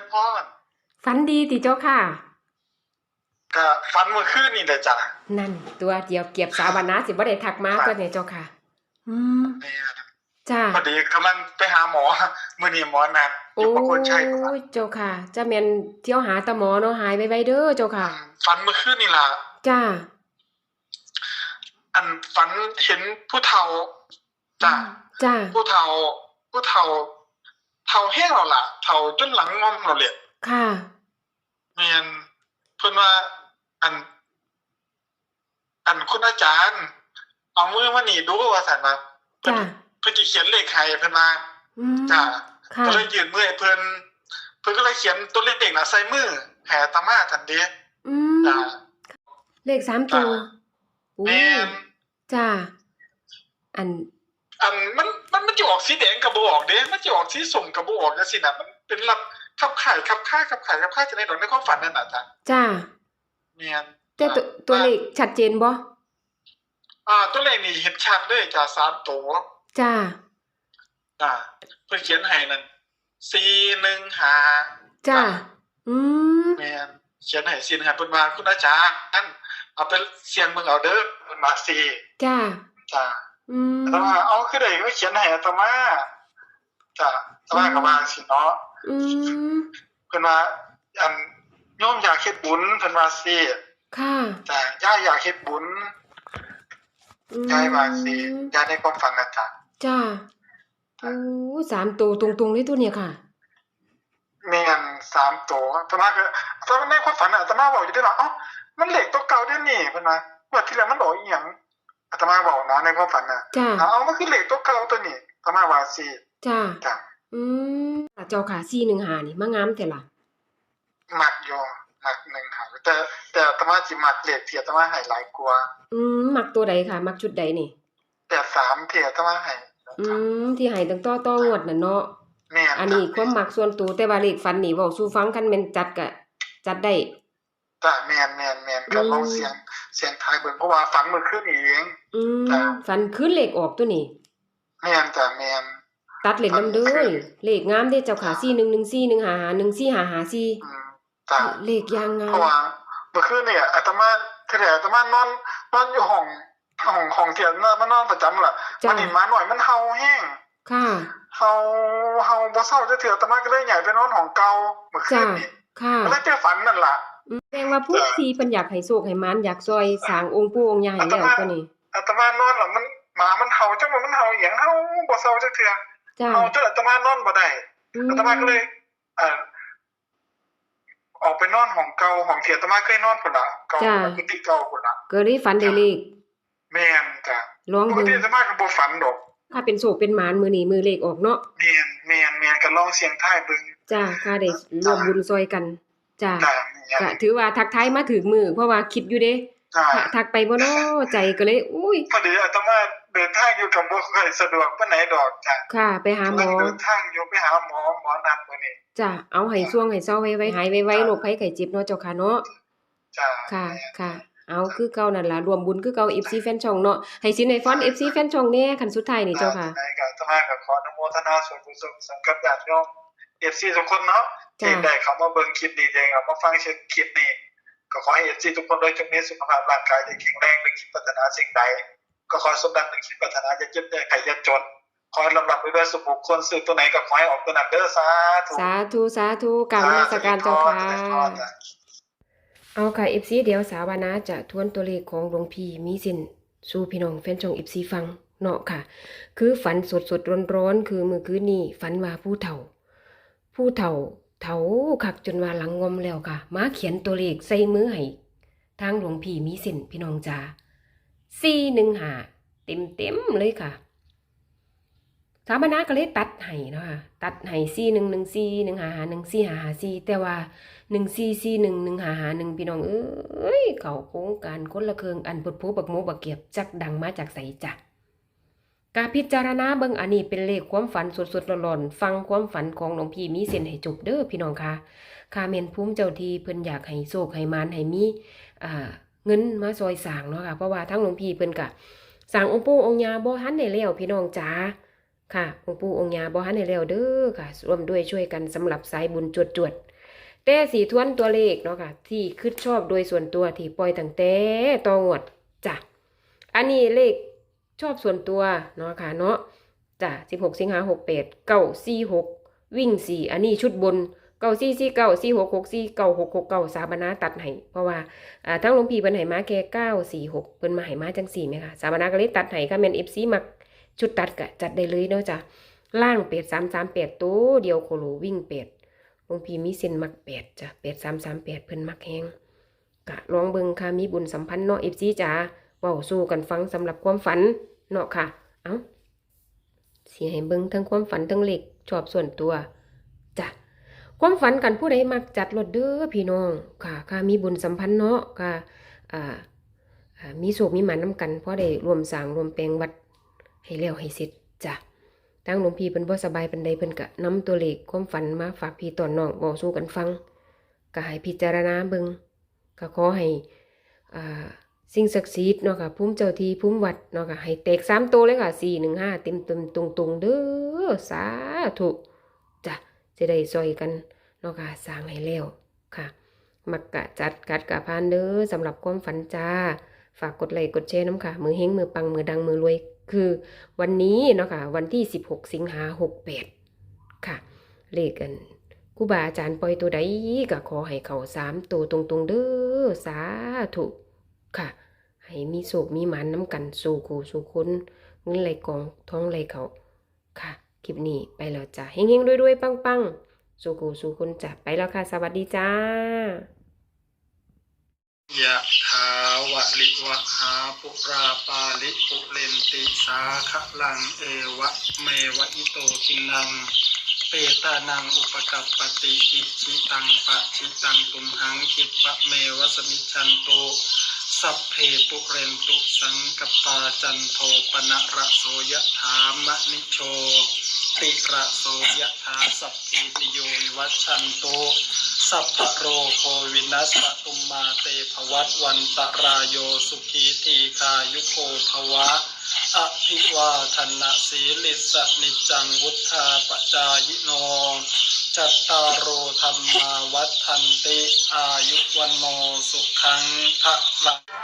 ญพ่อฝันดีติเจ้าค่ะก็ฟันเมื่อคืนนี่แหละจ้ะนั่น ตัวเดียวเก็บสาวานาสิบ่ได้ทักมาครับตัวเนี่ยเจ้าค่ะ อืมเนี่ยจ้าพอดีกำลังไปหาหมอมื้อนี้หมอนัดอโอ้ยู่ประคนชัยครับยเจ้าค่ะจะแม่นเที่ยวหาตาหมอเนาะหายไวๆเด้อเจ้าค่ะฟันเมื่อคืนนี่ล่ะจ้าอันฝันเห็นผู้เฒ่าจ้ะจ้าผู้เฒ่าผู้เฒ่า เฒ่าแห้งแล้วล่ะเฒ่าจนหลังงอมแล้วแหละค่ะแม่นเพิ่นว่าอัน อันคุณอาจารย์ เอามือมานี่ดูว่าซั่นว่าเพิ่นจ้าเพิ่นสิเขียนเลขให้เพิ่นว่าอืมจ้ะค่ะก็เลยยื่นมือให้เพิ่นเพิ่นก็เลยเขียนตัวเลขน่ะใส่มือให้อาตมาทันเดีอืมจ้ะเลขสามตัวจ้ะโอ้แม่นจ้าอัน อันมันมันมันจะออกสีแดงกับบ่ออกเด้มันจะออกสีส้มกับบ่ออกจังซี่น่ะมันเป็นลับขับข่ายขับค่ายขับข่ายขับค่ายจะในดอกในความฝันนั่นน่ะจ้ะจ้าแม่นแต่ตัวตัวเลขชัดเจนบ่อ่าตัวเลขนี่เห็นชัดเลยจ้ะสามตัวจ้าจ้ะเพิ่นเขียนให้นั่น415จ้าอืมแม่นเขียนให้415เพิ่นว่าคุณอาจารย์เอาไปเสี่ยงมึงเอาเด้อเพิ่นว่าสิจ้าจ้ะ อืมแต่ว่าเอาคือได้ไม่เขียนให้อาตมาจ้ะอาตมาก็ว่าสิเนาะอืมเพิ่นว่าอันโยมอยากเฮ็ดบุญเพิ่นว่าสิค่ะจ้ะย่าอยากเฮ็ดบุญอืมยายว่าสิยายในความฝันนะจ้ะจ้าโอ้สามตัวตรงๆเลยตัวเนี่ยค่ะแม่นสามตัวอาตมาก็อาตมาในความฝันน่ะอาตมาบอกอยู่ด้วยว่าเอ้ามันเลขตัวเก่าเด้อนี่เพิ่นว่าเมื่อที่แล้วมันออกอีหยัง อาตมาบอกนะในความฝันน่ะจ้าเอามันคือเลขตัวเก่าตัวนี้อาตมาว่าสิจ้าจ้ะอืมเจ้าค่ะสี่หนึ่งหานี่มางามแต่ละมักอยู่มักหนึ่งหาแต่แต่อาตมาสิมักเลขที่อาตมาให้หลายกว่าอืมมักตัวใดค่ะมักชุดใดนี่แต่สามที่อาตมาให้อืมที่ให้ตั้งต่อต่องวดน่ะเนาะแม่นอันนี้ความมักส่วนตัวแต่ว่าเลขฟันนี่เว้าสู่ฟังคันแม่นจัดก็จัดได้ จ้ะแม่นแม่นแม่นก็อืมลองเสียงเสียงทายเบิ่งเพราะว่าฝันเมื่อคืนนี้เองอืมจ้ะฟันขึ้นเลขออกตัวนี้แม่นจ้ะแม่นตัดเลขนำเด้อเลขงามเด้เจ้าค่ะ4114 155 1454อืมจ้ะเลขอย่างงาเพมราะว่าเมื่อคืนเนี่ยอาตมาคือแต่อาตมานอนนอนอยู่ห้องห้องห้องเที่ยงนอนมานอนประจำล่ะจ้ะวันนี้มาหน่อยมันเห่าแห้งค่ะเห่าเห่าบ่เศร้าจะเถื่ออาตมาก็เลยย้ายไปนอนห้องเก่าเมื่อคืจ้ะนนี้ค่ะก็เลยเจอฝันนั่นล่ะอืม แสดงว่าผู้ที่เพิ่นอยากให้โชคให้หมานอยากซอยสร้างองค์ปู่องค์ย่าให้แล้วตัวนี้อาตมานอนแล้วมันหมามันเห่าจังว่ามันเห่าอีหยังเห่าบ่เศร้าจะเถื่อจ้าเห่าจนอาตมานอนบ่ได้อือาตมาก็เลยเอ่อออกไปนอนห้องเก่าห้องเที่ยอาตมาเคยนอนพุ่นล่ะเก่ากุฏิเก่าพุ่นล่ะก็เลยฝันได้เลขแม่นจ้ะลองปกเบิ่งติอาตมาก็บ่ฝันดอกถ้าเป็นโชคเป็นหมานมื้อนี้มื้อเลขออกเนาะแม่นแม่นแม่นก็ลองเสียงทายเบิ่งจ้าค่าได้ร่วมบุญซอยกันจ้าจ้ะแม่ ก็นถือว่าทักทายมาถึงมือ เพราะว่าคิดอยู่เด้จ้ะถ้าทักไปบ่เนาะใจก็เลย อุ้ยพอดีอาตมาเดินทางอยู่กับบ่ค่อยสะดวกปานไหนดอกจ้ะค่ะ ไปหาหมอเดินทางอยู่ไปหาหมอหมอนัดมื้อนี้จ้าเอาให้ช่วงให้เศร้าไว้ไว้หายไวๆโรคภัยไข้เจ็บเนาะเจ้าค่ะเนาะจ้ะค่ะค่ะเอาคือเก่านั่นล่ะรวมบุญคือเก่า FC แฟนช่องเนาะให้สินให้ฟอน FC แฟนช่องแน่คันสุดท้ายนี่เจ้าค่ะได้ก็อาตมาก็ขออนุโมทนาส่วนกุศลสังกัดญาติโยม FC ทุกคนเนาะ จ้ะที่ได้เข้ามาเบิ่งคลิปนี้ได้เข้ามาฟังคลิปนี้ก็ขอให้ FC ทุกคนโดยจงมีสุขภาพร่างกายที่แข็งแรงและคิดปรารถนาสิ่งใด ก็ขอสมดังในคิดปรารถนาอย่าเจ็บอย่าไข้อย่าจนขอให้ลำดับไปด้วยสุขบุคคลซื้อตัวไหนก็ขอให้ออกตัวนั้นเด้อสาธุสาธุสาธุกราบนมัสการเจ้าค่ะสธุจ้ะเอาค่ะ FC เดี๋ยวสาวานาจะทวนตัวเลขของหลวงพี่มีสินสู่พี่น้องแฟนช่อง FC ฟังเนาะค่ะ คือฝันสดสดร้อนร้อนๆคือเมื่อคืนนี้ฝันว่าผู้เฒ่า ผู้เฒ่า เฒ่าคักจนว่าหลังงมแล้วค่ะ มาเขียนตัวเลขใส่มือให้ทางหลวงพี่มีสินพี่น้องจ๋าสี่หนึ่งหาเต็มเต็มเลยค่ะ สามณะก็เลยตัดให้นะค่ะตัดให้สี่หนึ่งหนึ่งสี่หนึ่งหาหาหนึ่งสี่หาหาสี่แต่ว่าหนึ่งสี่สี่หนึ่งหนึ่งหาหาหนึ่งพี่น้องเอ้ยเขาโครงการคนละเคืองอันปดโพบักโมบักเกียบจักดังมาจากใสจ้ะ กาพิจารณาเบิ่งอันนี้เป็นเลขความฝันสดๆร้อนๆฟังความฝันของหลวงพี่มีเส้นให้จบเด้อพี่น้องคะข้าเมนภูมิเจ้าทีเพิ่นอยากให้โชคให้มานให้มีอ่าเงินมาซอยสางเนาะค่ะเพราะว่าทั้งหลวงพี่เพิ่นกะสางองค์ปู่องค์ยาบ่ทันได้แล้วพี่น้องจ๋าค่ะองค์ปู่องค์ยาบ่ทันได้แล้วเด้อค่ะร่วมด้วยช่วยกันสำหรับสายบุญจวดๆแต่สีทวนตัวเลขเนาะค่ะที่คิดชอบโดยส่วนตัวที่ปล่อยตั้งแต่ตองวดจ้ะอันนี้เลข ชอบส่วนตัวเนาะค่ะเนาะจ้ะ16สิงหา68 946วิ่ง4อันนี้ชุดบนเก้าสี่สี่เก้าสี่หกหกสี่เก้าหกหกเก้าสาบนาตัดให้เพราะว่าอ่าทั้งหลวงพี่เพิ่นให้มาแค่เก้าสี่หกเพิ่นมาให้มาจังสี่ไหมคะสาบนาก็เลยตัดให้ค่ะแมนเอฟซีมักชุดตัดก็จัดได้เลยเนาะจ้ะล่างเป็ดสามสามแปดตัวเดียวโคโลวิ่งเป็ดหลวงพี่มีเส้นมักเป็ดจ้ะเป็ดสามสามแปดเพิ่นมักแห้งกะลองเบิ่งค่ะมีบุญสัมพันธ์เนาะเอฟซีจ๋าเว้าสู้กันฟังสำหรับความฝัน เนาะค่ะ เอ้าสิให้เบิ่งทั้งความฝันทั้งเหลขชอบส่วนตัวจ้ะความฝันกันผู้ใดมักจัดรถเด้อพี่น้องค่ะค่ะมีบุญสัมพันธ์เนาะค่ะอ่ามีโศกมีหมันน้ำกันเพราะได้รวมสร้างรวมแปลงวัดให้แล้วให้เสร็จจ้ะทั้งหลวงพี่เพิ่นบ่สบายปานใดเพิ่นก็นำตัวเลขความฝันมาฝากพี่ตอนน้องเว้าสู่กันฟังก็ให้พิจารณาเบิ่งก็ขอให้อ่า สิ่งศักดิ์สิทธิ์เนาะค่ะภูมิเจ้าที่ภูมิวัดเนาะค่ะให้แตกสามตัวเลยค่ะ415เต็มๆตรงๆเด้อสาธุจ้ะจะได้ซอยกันเนาะค่ะสร้างให้แล้วค่ะ มักกะจัดกัดกะพานเด้อสำหรับความฝันจ้า ฝากกดไลค์กดแชร์น้ำค่ะ มือเฮงมือปังมือดังมือรวย คือวันนี้เนาะค่ะวันที่16สิงหา68ค่ะ เลขกันครูบาอาจารย์ปล่อยตัวใดก็ขอให้เขาสามตัวตรงๆเด้อสาธุ ค่ะ ให้มีโศกมีหมันน้ำกันสู่กูสู่คนเงินไหลกองท้องไหลเขาค่ะ คลิปนี้ไปแล้วจ้ะเฮงๆรวยๆ ปังๆ สู่กูสู่คนจับไปแล้วค่ะ สวัสดีจ้ายะถาวะลิวะหาปุราปาลิปุเรนติสาขลังเอวะเมวะอิโตทินัง เปตานังอุปกัปปติอิชิตังปะชิตังตุมหังคิปะเมวะสมิชันโต สัพเพปุเรนตุสังกปาจันโทปนะระโสยะถามะนิโชติระโสยะถาสัพพิติโยวัชันโตสัพพะโรโควินัสสตุมมาเตภวัตวันตรายโยสุขีทีคายุโกภวะอภิวาทนะสีลิสนิจจังวุธาปจายโน จัตตารโอธรรมาวัฏันติ อายุวันโนสุขังพระลัง